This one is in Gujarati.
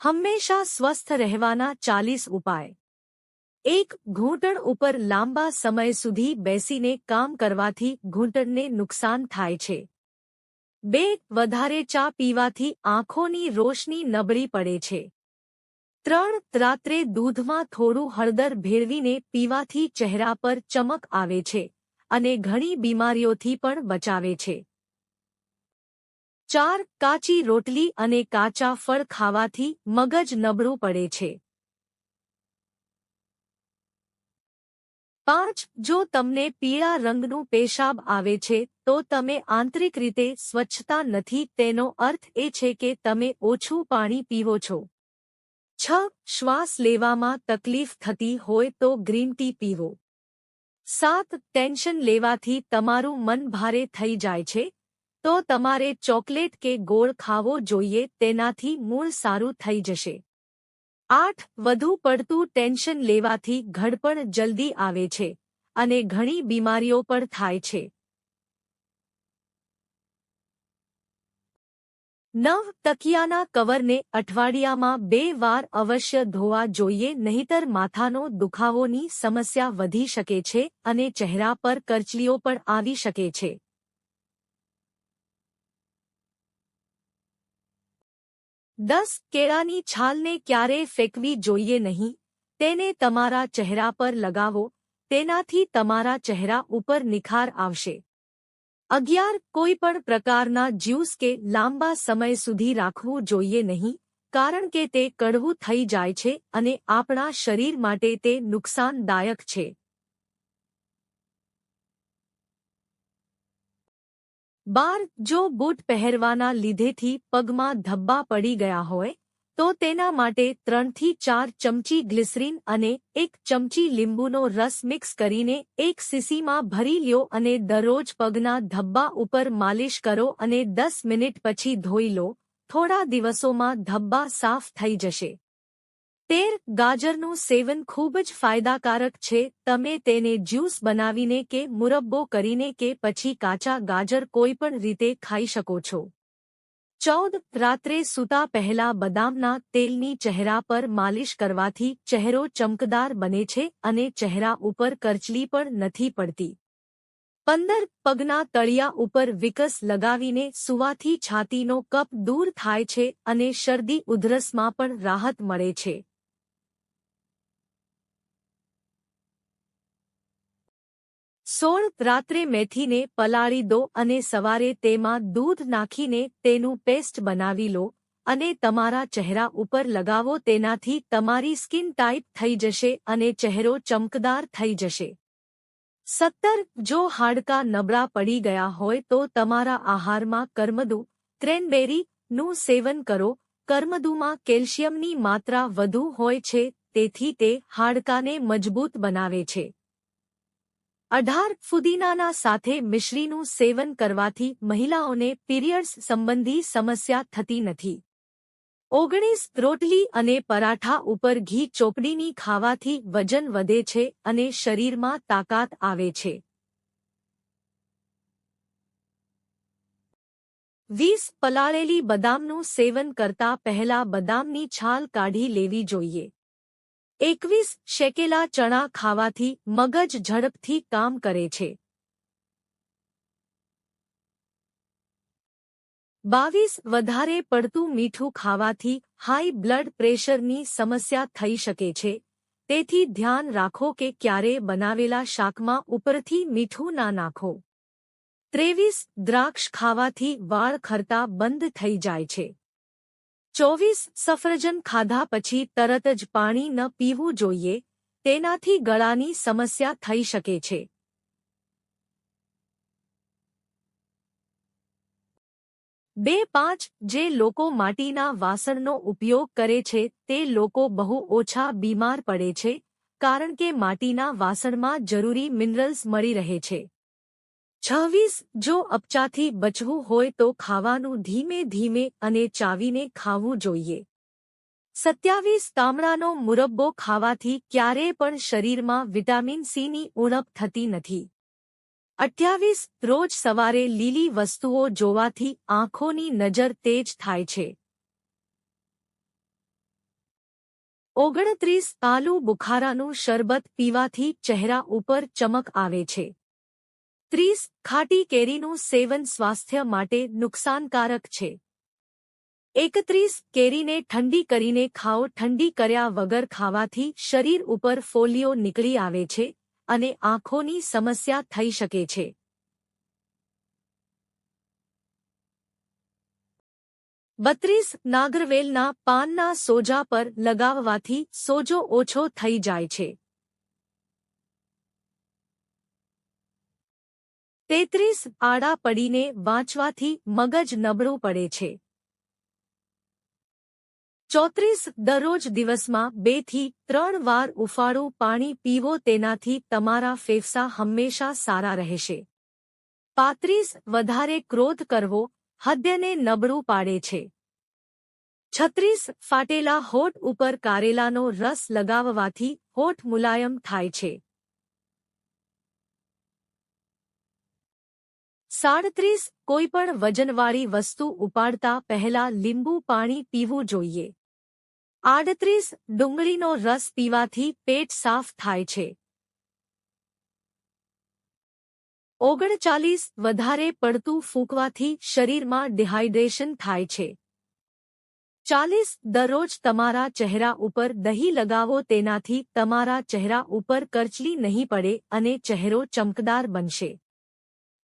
હંમેશા સ્વસ્થ રહેવાના ચાલીસ ઉપાય. એક, ઘૂંટણ ઉપર લાંબા સમય સુધી બેસીને કામ કરવાથી ઘૂંટણને નુકસાન થાય છે. બે, વધારે ચા પીવાથી આંખોની રોશની નબળી પડે છે. ત્રણ, રાત્રે દૂધમાં થોડું હળદર ભેળવીને પીવાથી ચહેરા પર ચમક આવે છે અને ઘણી બીમારીઓથી પણ બચાવે છે. ચાર કાચી રોટલી અને કાચા ફળ ખાવાથી મગજ નબળું પડે છે. પાંચ, જો તમને પીળા રંગનું પેશાબ આવે છે, તો તમે આંતરિક રીતે સ્વચ્છતા નથી, તેનો અર્થ એ છે કે તમે ઓછું પાણી પીવો છો. છ, શ્વાસ લેવામાં તકલીફ થતી હોય તો ગ્રીન ટી પીવો. સાત, ટેન્શન લેવાથી તમારું મન ભારે થઈ જાય છે તો તમારે ચોકલેટ કે ગોળ ખાવો જોઈએ, તેનાથી મૂળ સારું થઈ જશે. આઠ, વધુ પડતું ટેન્શન લેવાથી ઘડપણ જલ્દી આવે છે અને ઘણી બીમારીઓ પણ થાય છે. નવ, તકિયાના કવરને અઠવાડિયામાં બે વાર અવશ્ય ધોવા જોઈએ, નહીતર માથાનો દુખાવોની સમસ્યા વધી શકે છે અને ચહેરા પર કરચલીઓ પણ આવી શકે છે. દસ કેળાની છાલને ક્યારે ફેંકવી જોઈએ નહીં. તેને તમારા ચહેરા પર લગાવો, તેનાથી તમારા ચહેરા ઉપર નિખાર આવશે. અગિયાર કોઈ પણ પ્રકારના જ્યુસ કે લાંબા સમય સુધી રાખવું જોઈએ નહીં, કારણ કે તે કડવું થઈ જાય છે અને આપણા શરીર માટે તે નુકસાનદાયક છે. બાર જો બૂટ પહેરવાના લીધેથી પગમાં ધબ્બા પડી ગયા હોય, તો તેના માટે ત્રણથી ચાર ચમચી ગ્લિસરીન અને એક ચમચી લીંબુનો રસ મિક્સ કરીને એક સીસીમાં ભરી લ્યો અને દરરોજ પગના ધબ્બા ઉપર માલિશ કરો અને દસ મિનિટ પછી ધોઈ લો. થોડા દિવસોમાં ધબ્બા સાફ થઈ જશે. તેર ગાજરનું સેવન ખૂબ જ ફાયદાકારક છે, તમે તેને જ્યુસ બનાવીને કે મુરબ્બો કરીને કે પછી કાચા ગાજર કોઈપણ રીતે ખાઈ શકો છો. ચૌદ રાત્રે સૂતા પહેલા બદામના તેલની ચહેરા પર માલિશ કરવાથી ચહેરો ચમકદાર બને છે અને ચહેરા ઉપર કરચલી પણ નથી પડતી. પંદર પગના તળિયા ઉપર વિકસ લગાવીને સુવાથી છાતીનો કપ દૂર થાય છે અને શરદી ઉધરસમાં પણ રાહત મળે છે. સોળ રાત્રે મેથીને પલાળી દો અને સવારે તેમાં દૂધ નાખીને તેનું પેસ્ટ બનાવી લો અને તમારા ચહેરા ઉપર લગાવો તેનાથી તમારી સ્કિન ટાઈપ થઈ જશે અને ચહેરો ચમકદાર થઈ જશે. સત્તર, જો હાડકા નબળા પડી ગયા હોય તો તમારા આહારમાં કર્મદુ ક્રેનબેરીનું સેવન કરો, કર્મદુમાં કેલ્શિયમની માત્રા વધુ હોય છે, તેથી તે હાડકાને મજબૂત બનાવે છે. અઢાર ફુદીનાના સાથે મિશ્રીનું સેવન કરવાથી મહિલાઓને પીરિયડ્સ સંબંધી સમસ્યા થતી નથી. ઓગણીસ રોટલી અને પરાઠા ઉપર ઘી ચોપડીની ખાવાથી વજન વધે છે અને શરીરમાં તાકાત આવે છે. વીસ પલાળેલી બદામનું સેવન કરતા પહેલા બદામની છાલ કાઢી લેવી જોઈએ. એકવીસ શેકેલા ચણા ખાવાથી મગજ ઝડપથી કામ કરે છે. બાવીસ વધારે પડતું મીઠું ખાવાથી હાઈ બ્લડ પ્રેશરની સમસ્યા થઈ શકે છે. તેથી ધ્યાન રાખો કે ક્યારે બનાવેલા શાકમાં ઉપરથી મીઠું ના નાખો. ત્રેવીસ દ્રાક્ષ ખાવાથી વાળ ખરતા બંધ થઈ જાય છે. ચોવીસ સફરજન ખાધા પછી તરત જ પાણી ન પીવું જોઈએ, તેનાથી ગળાની સમસ્યા થઈ શકે છે. બે પાંચ જે લોકો માટીના વાસણનો ઉપયોગ કરે છે, તે લોકો બહુ ઓછા બીમાર પડે છે, કારણ કે માટીના વાસણમાં જરૂરી મિનરલ્સ મળી રહે છે. છવ્વીસ જો અપચાથી બચવું હોય તો ખાવાનું ધીમે ધીમે અને ચાવીને ખાવું જોઈએ. સત્યાવીસ તામડાનો મુરબ્બો ખાવાથી ક્યારેય પણ શરીરમાં વિટામિન સીની ઉણપ થતી નથી. અઠ્યાવીસ રોજ સવારે લીલી વસ્તુઓ જોવાથી આંખોની નજર તેજ થાય છે. ઓગણત્રીસ આલુ બુખારાનું શરબત પીવાથી ચહેરા ઉપર ચમક આવે છે. ત્રીસ ખાટી કેરીનું સેવન સ્વાસ્થ્ય માટે નુકસાનકારક છે. એકત્રીસ કેરીને ઠંડી કરીને ખાઓ, ઠંડી કર્યા વગર ખાવાથી શરીર ઉપર ફોલિયો નીકળી આવે છે અને આંખોની સમસ્યા થઈ શકે છે. બત્રીસ નાગરવેલના પાનના સોજા પર લગાવવાથી સોજો ઓછો થઈ જાય છે. તેત્રીસ આડા પડીને વાંચવાથી મગજ નબળું પડે છે. ચોત્રીસ દરરોજ દિવસમાં બેથી ત્રણ વાર ઉફાળું પાણી પીવો તેનાથી તમારા ફેફસા હંમેશા સારા રહેશે. પાંત્રીસ વધારે ક્રોધ કરવો હદ્યને નબળું પાડે છે. છત્રીસ ફાટેલા હોઠ ઉપર કારેલાનો રસ લગાવવાથી હોઠ મુલાયમ થાય છે. સાડત્રીસ કોઈપણ વજનવાળી વસ્તુ ઉપાડતા પહેલા લીંબુ પાણી પીવું જોઈએ. આડત્રીસ ડુંગળીનો રસ પીવાથી પેટ સાફ થાય છે. ઓગણચાલીસ વધારે પડતું ફૂંકવાથી શરીરમાં ડિહાઇડ્રેશન થાય છે. ચાલીસ દરરોજ તમારા ચહેરા ઉપર દહીં લગાવો તેનાથી તમારા ચહેરા ઉપર કરચલી નહીં પડે અને ચહેરો ચમકદાર બનશે.